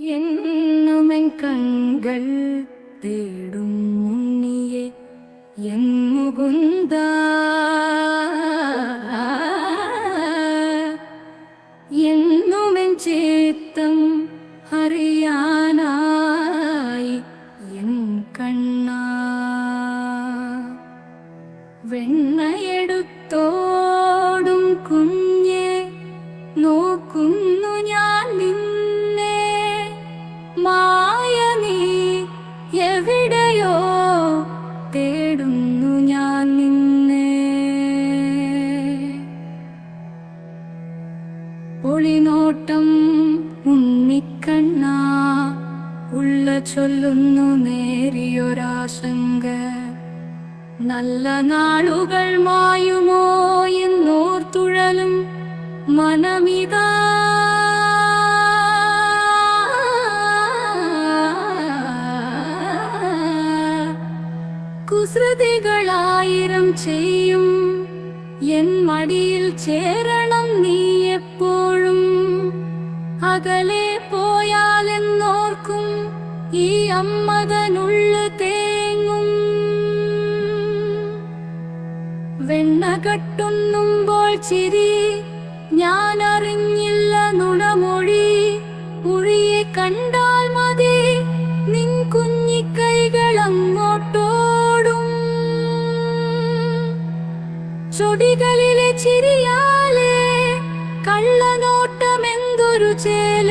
എന്നുമെൻ കങ്കൾ തേടും മുന്നിയെ എൻ മുകുന്ദ എന്നുമെൻ ചേത്തം അറിയാനായി എൻ കണ്ണ. വെണ്ണയെടുക്ക ചൊല്ലുന്നു നേരിയൊരാശങ്ക. നല്ല നാളുകൾ മായുമോ എന്നോർത്തുഴലും മനമിതാ. കുസൃതികളായിരം ചെയ്യും. എൻ മടിയിൽ ചേരണം നീ എപ്പോഴും. അകലെ പോയാലെന്നോർക്കും ഈ തേങ്ങും വെണ്ണ കട്ടുന്നുമ്പോൾ ചിരി ഞാൻ അറിഞ്ഞില്ല നുണമൊഴി. ഉഴിയെ കണ്ടാൽ മതി നിൻ കുഞ്ഞിക്കൈകൾ അങ്ങോട്ടോടും. ചൊടികളിലെ ചിരിയാലേ കള്ളനോട്ടമെന്തൊരു ചേൽ.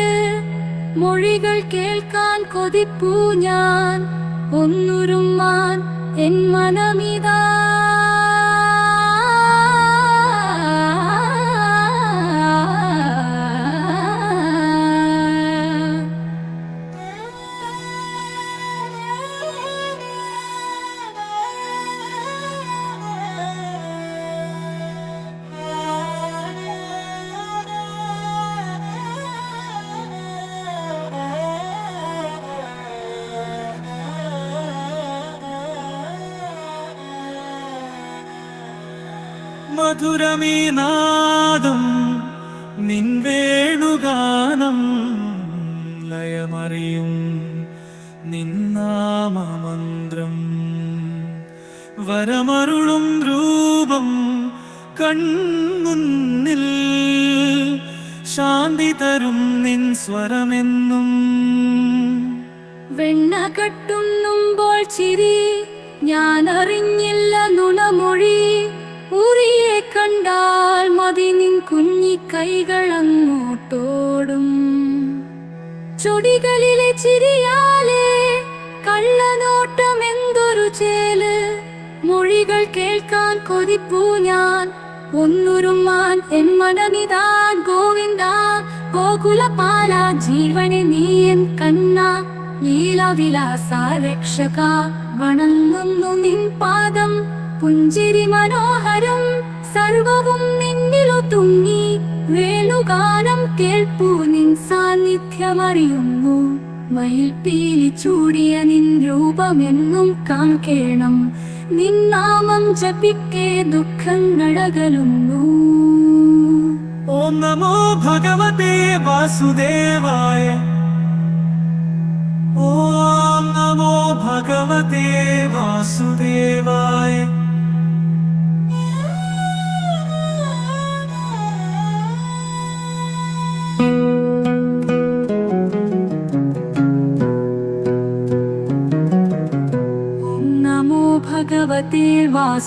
മൊഴികൾ കേൾക്കാൻ കൊതിപ്പൂ ഞാൻ. ഒന്നുരുമാൻ എൻ മനമിതാ. മധുരമീ നാദം നിൻ വേണുഗാനം ലയമറിയും നിന്നാമമന്ത്രം വരമരുളും രൂപം കൺമുന്നിൽ ശാന്തി തരും നിൻ സ്വരമെന്നും. വെണ്ണ കട്ടുന്നുമ്പോൾ ചിരി ഞാൻ അറിഞ്ഞില്ല കണ്ടാൽ മതി നിൻ കുഞ്ഞിക്കൈകൾ അങ്ങോട്ടോടും. ചൊടികളിലെ ചിരിയാലേ കള്ളനോട്ടം എന്തൊരു ചേൽ. മൊഴികൾ കേൾക്കാൻ കൊതിപ്പൂ ഞാൻ ഒന്നുരുമാൻ എൻ മനമിതാ ഗോവിന്ദ ഗോകുലപാല ജീവനെ നീ എൻ കണ്ണ. ലീലവിലാസ രക്ഷക വണങ്ങുന്നു നിൻ പാദം. പുഞ്ചിരി മനോഹരം സർവവും നിന്നിലു തുങ്ങി വേണുഗാനം കേൾപ്പൂ നിൻ സാന്നിധ്യമറിയുന്നു. മയിൽപ്പീലി ചൂടിയ നിൻ രൂപമെന്നും കാൺകേണം. നിൻ നാമം ജപിക്കേ ദുഃഖങ്ങളകലുന്നു. ഓം നമോ ഭഗവതേ വാസുദേവായ. ഓം നമോ ഭഗവതേ വാസുദേവായ.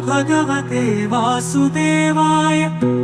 भगवते वासुदेवाय।